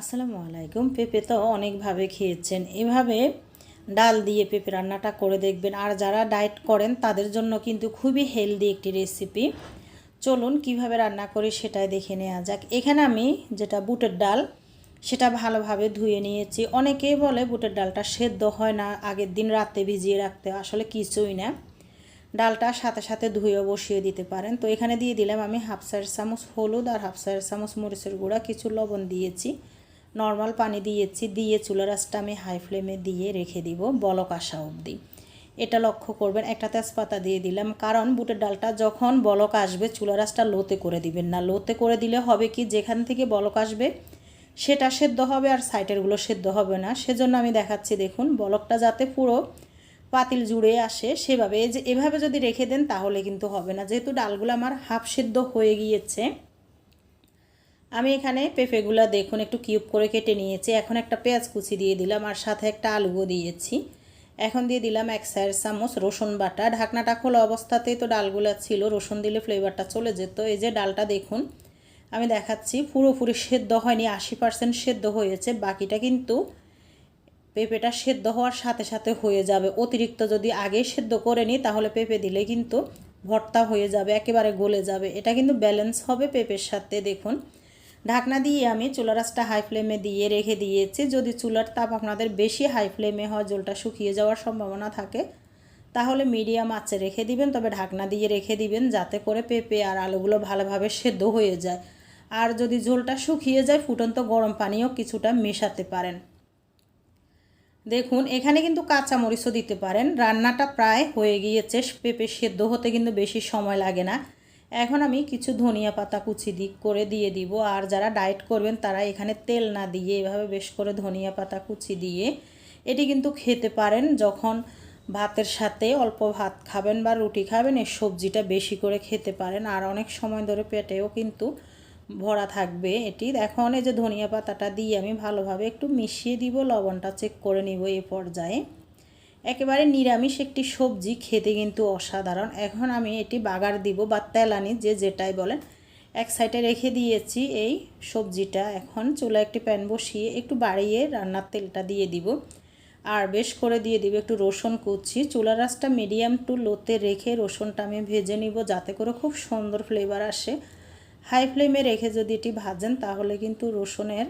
আসসালামু আলাইকুম। পেঁপে তো অনেকভাবে খেয়েছেন। এভাবে ডাল দিয়ে পেঁপে রান্নাটা করে দেখবেন। আর যারা ডায়েট করেন, তাদের জন্য কিন্তু খুবই হেলদি একটি রেসিপি। চলুন কীভাবে রান্না করি সেটাই দেখে নেওয়া যাক। এখানে আমি যেটা বুটের ডাল, সেটা ভালোভাবে ধুয়ে নিয়েছি। অনেকেই বলে বুটের ডালটা সেদ্ধ হয় না, আগের দিন রাতে ভিজিয়ে রাখতে। আসলে কিছুই না। ডালটা সাথে সাথে ধুয়ে বসিয়ে দিতে পারেন। তো এখানে দিয়ে দিলাম আমি হাফ চার চামচ হলুদ আর হাফ চার চামচ মরিচের গুঁড়া। কিছু লবণ দিয়েছি। নর্মাল পানি দিয়েছি, দিয়ে চুলা রাসটা আমি হাই ফ্লেমে দিয়ে রেখে দিব বলক আসা অবধি। এটা লক্ষ্য করবেন, একটা তেজপাতা দিয়ে দিলাম, কারণ বুটের ডালটা যখন বলক আসবে চুলা রাসটা লোতে করে দিবেন না। লোতে করে দিলে হবে কি, যেখান থেকে বলক আসবে, সেটা সেদ্ধ হবে আর সাইটেরগুলো সেদ্ধ হবে না। সেজন্য আমি দেখাচ্ছি, দেখুন, বলকটা যাতে পুরো পাতিল জুড়ে আসে, সেভাবে যে, এভাবে যদি রেখে দেন, তাহলে কিন্তু হবে না। যেহেতু ডালগুলো আমার হাফ সেদ্ধ হয়ে গিয়েছে আমি এখানে পেঁপেগুলো দেখুন, একটু কিউব করে কেটে নিয়েছি। এখন একটা পেঁয়াজ কুচি দিয়ে দিলাম আর সাথে একটা আলুও দিয়েছি এখন দিয়ে দিলাম এক চার চামচ রসুন বাটা। ঢাকনাটা খোলা অবস্থাতেই তো ডালগুলো ছিল, রসুন দিলে ফ্লেভারটা চলে যেত। এই যে ডালটা দেখুন, আমি দেখাচ্ছি, পুরোপুরি সেদ্ধ হয়নি, আশি পার্সেন্ট সেদ্ধ হয়েছে। বাকিটা কিন্তু পেঁপেটা সেদ্ধ হওয়ার সাথে সাথে হয়ে যাবে। অতিরিক্ত যদি আগে সেদ্ধ করে নিই তাহলে পেঁপে দিলে কিন্তু ভর্তা হয়ে যাবে, একেবারে গলে যাবে। এটা কিন্তু ব্যালেন্স হবে পেঁপের সাথে, দেখুন। ঢাকনা দিয়ে আমি চুলা রাসটা হাই ফ্লেমে দিয়ে রেখে দিয়েছি। যদি চুলার তাপ আপনাদের বেশি হাই ফ্লেমে হয়, জলটা শুকিয়ে যাওয়ার সম্ভাবনা থাকে, তাহলে মিডিয়াম আঁচে রেখে দিবেন, তবে ঢাকনা দিয়ে রেখে দিবেন, যাতে করে পেঁপে আর আলুগুলো ভালোভাবে সেদ্ধ হয়ে যায়। আর যদি ঝোলটা শুকিয়ে যায়, ফুটন্ত গরম পানিও কিছুটা মেশাতে পারেন। দেখুন, এখানে কিন্তু কাঁচা মরিচও দিতে পারেন। রান্নাটা প্রায় হয়ে গিয়েছে, পেঁপে সেদ্ধ হতে কিন্তু বেশি সময় লাগে না। এখন আমি কিছু ধনিয়া পাতা কুচি দিক করে দিয়ে দিব। আর যারা ডায়েট করবেন, তারা এখানে তেল না দিয়ে এভাবে বেশ করে ধনিয়া পাতা কুচি দিয়ে এটি কিন্তু খেতে পারেন। যখন ভাতের সাথে অল্প ভাত খাবেন বা রুটি খাবেন এই সবজিটা বেশি করে খেতে পারেন। আর অনেক সময় ধরে পেটেও কিন্তু ভরা থাকবে এটি। এখন এই যে ধনিয়া পাতাটা দিয়ে আমি ভালোভাবে একটু মিশিয়ে দিব, লবণটা চেক করে নিব এই পর্যায়ে। একেবারে নিরামিষ একটি সবজি খেতে কিন্তু অসাধারণ। এখন আমি এটি বাগার দিব বা তেলানি যে যেটাই বলেন। এক সাইডে রেখে দিয়েছি এই সবজিটা। এখন চুলা একটি প্যান বসিয়ে একটু বাড়িয়ে রান্নার তেলটা দিয়ে দিব। আর বেশ করে দিয়ে দিব একটু রসুন কুচি। চুলা রাসটা মিডিয়াম টু লোতে রেখে রসুনটা আমি ভেজে নিব যাতে করে খুব সুন্দর ফ্লেভার আসে। হাই ফ্লেমে রেখে যদি এটি ভাজেন তাহলে কিন্তু রসুনের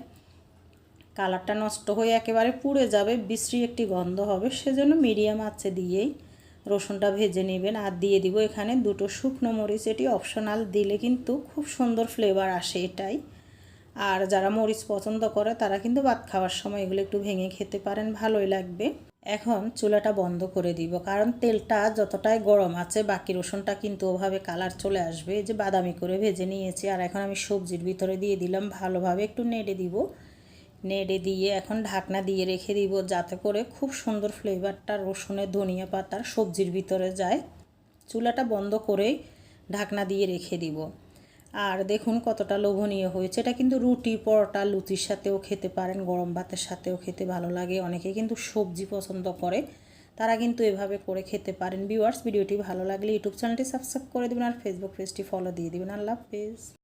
কালারটা নষ্ট হয়ে একেবারে পুড়ে যাবে, বিশ্রী একটি গন্ধ হবে, সেজন্য মিডিয়াম আছে দিয়েই রসুনটা ভেজে নেবেন। আর দিয়ে দিব এখানে দুটো শুকনো মরিচ, এটি অপশনাল, দিলে কিন্তু খুব সুন্দর ফ্লেভার আসে এটাই। আর যারা মরিচ পছন্দ করে, তারা কিন্তু ভাত খাওয়ার সময় এগুলো একটু ভেঙে খেতে পারেন, ভালোই লাগবে। এখন চুলাটা বন্ধ করে দিব, কারণ তেলটা যতটাই গরম আছে, বাকি রসুনটা কিন্তু ওভাবে কালার চলে আসবে। যে বাদামি করে ভেজে নিয়েছি, আর এখন আমি সবজির ভিতরে দিয়ে দিলাম, ভালোভাবে একটু নেড়ে দিব। নেড়ে দিয়ে এখন ঢাকনা দিয়ে রেখে দিব যাতে করে খুব সুন্দর ফ্লেভারটা রসুনের ধনিয়া পাতার সবজির ভিতরে যায়। চুলাটা বন্ধ করেই ঢাকনা দিয়ে রেখে দিব। আর দেখুন কতটা লোভনীয় হয়েছে। এটা কিন্তু রুটি, পরোটা, লুচির সাথেও খেতে পারেন, গরম ভাতের সাথেও খেতে ভালো লাগে। অনেকে কিন্তু সবজি পছন্দ করে, তারা কিন্তু এভাবে করে খেতে পারেন। ভিউয়ার্স, ভিডিওটি ভালো লাগলে ইউটিউব চ্যানেলটি সাবস্ক্রাইব করে দেবেন আর ফেসবুক পেজটি ফলো দিয়ে দেবেন। আল্লাহ হাফেজ।